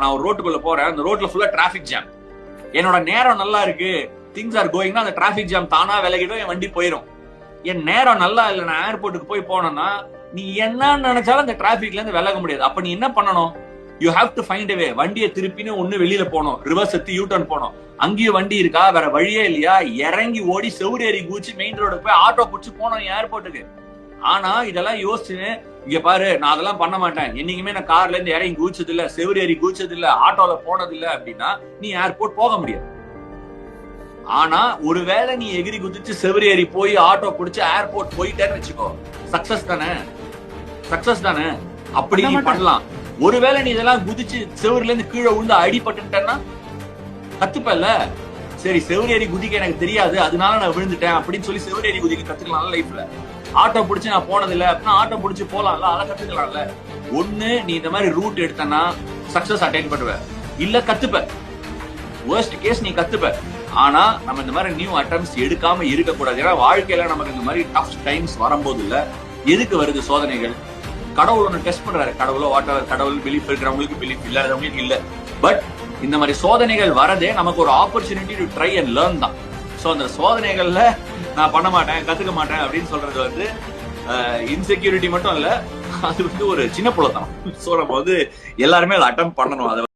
நான் ஒரு ரோட்டுக்குள்ள போறேன். அந்த ரோட்ல ஃபுல்லா டிராபிக் ஜாம் என்னோட நேரம் நல்லா இருக்கு. திங்ஸ் ஆர் கோயிங்னா அந்த டிராபிக் ஜாம் தானா விலகிடும் என் வண்டி போயிடும் என் நேரம் நல்லா இல்ல நான் ஏர்போர்ட்டுக்கு போய் போனேன்னா நீ என்ன நினைச்சாலும் அந்த டிராபிக்ல இருந்து விலக முடியாது. அப்ப நீ என்ன பண்ணணும்? You have to find way வண்டியை திருப்பின்னு ஒண்ணு வெளியில போனோம். ரிவர்ஸ் எடுத்து யூ டர்ன் போனோம். அங்கேயும் வண்டி இருக்கா? வேற வழியே இல்லையா? இறங்கி ஓடி செவுரி ஏறி குதிச்சு மெயின் ரோடுக்கு போய் ஆட்டோ பிடிச்சி போனோம் ஏர்போர்ட்டுக்கு ஆனா இதெல்லாம் யோசிச்சு இங்க பாரு நான் அதெல்லாம் பண்ண மாட்டேன். என்னைக்குமே நான் கார்ல இருந்து இறங்கி குதிச்சது இல்ல செவுரு ஏறி குதிச்சது இல்ல ஆட்டோல போனது இல்ல அப்படின்னா நீ ஏர்போர்ட் போக முடியாது. ஆனா ஒருவேளை நீ எகிரி குதிச்சு செவுரு ஏறி போய் ஆட்டோ பிடிச்சு ஏர்போர்ட் போயிட்டேன்னு வச்சுக்கோ சக்சஸ் தானே? சக்சஸ் தானே? அப்படி நீ பண்ணலாம். ஒருவேளை நீ இதெல்லாம் குதிச்சு செவுருல இருந்து கீழே விழுந்து அடிபட்டுட்டேன்னா கத்துப்பல்ல சரி செவுரேறி குதிக்க எனக்கு தெரியாது அதனால நான் விழுந்துட்டேன் அப்படின்னு சொல்லி செவுரேறி குதிக்க கத்துக்கலாம் லைஃப்ல ஆட்டோ பிடிச்சு நான் போனதில்லை அப்படின்னா ஆட்டோ பிடிச்சு போலாம்ல அதை கத்துக்கலாம்ல. ஒண்ணு நீ இந்த மாதிரி ரூட் எடுத்தனா சக்சஸ் அட்டைன் பண்ணுவ இல்ல கத்துப்ப. வேர்ஸ்ட் கேஸ் நீ கத்துப்ப. ஆனா நம்ம இந்த மாதிரி நியூ அட்டம்ஸ் எடுக்காம இருக்க கூடாது ஏன்னா வாழ்க்கையில நமக்கு இந்த மாதிரி டஃப் டைம்ஸ் வரும்போது இல்ல எதுக்கு வருது சோதனைகள்? கடவுள் ஒண்ணு டெஸ்ட் பண்றாரு. கடவுளோ வாட்டர் கடவுள் பிலீஃப் இருக்கிறவங்களுக்கு பிலீஃப் இல்லாதவங்களுக்கு இல்ல. பட் இந்த மாதிரி சோதனைகள் வரதே நமக்கு ஒரு opportunity to try and learn தான். சோ அந்த சோதனைகள்ல நான் பண்ண மாட்டேன் கத்துக்க மாட்டேன் அப்படின்னு சொல்றது வந்து இன்செக்யூரிட்டி மட்டும் இல்ல அது வந்து ஒரு சின்ன புலத்தனம். ஸோ நம்ம வந்து எல்லாருமே அதை அட்டம் பண்ணணும். அதை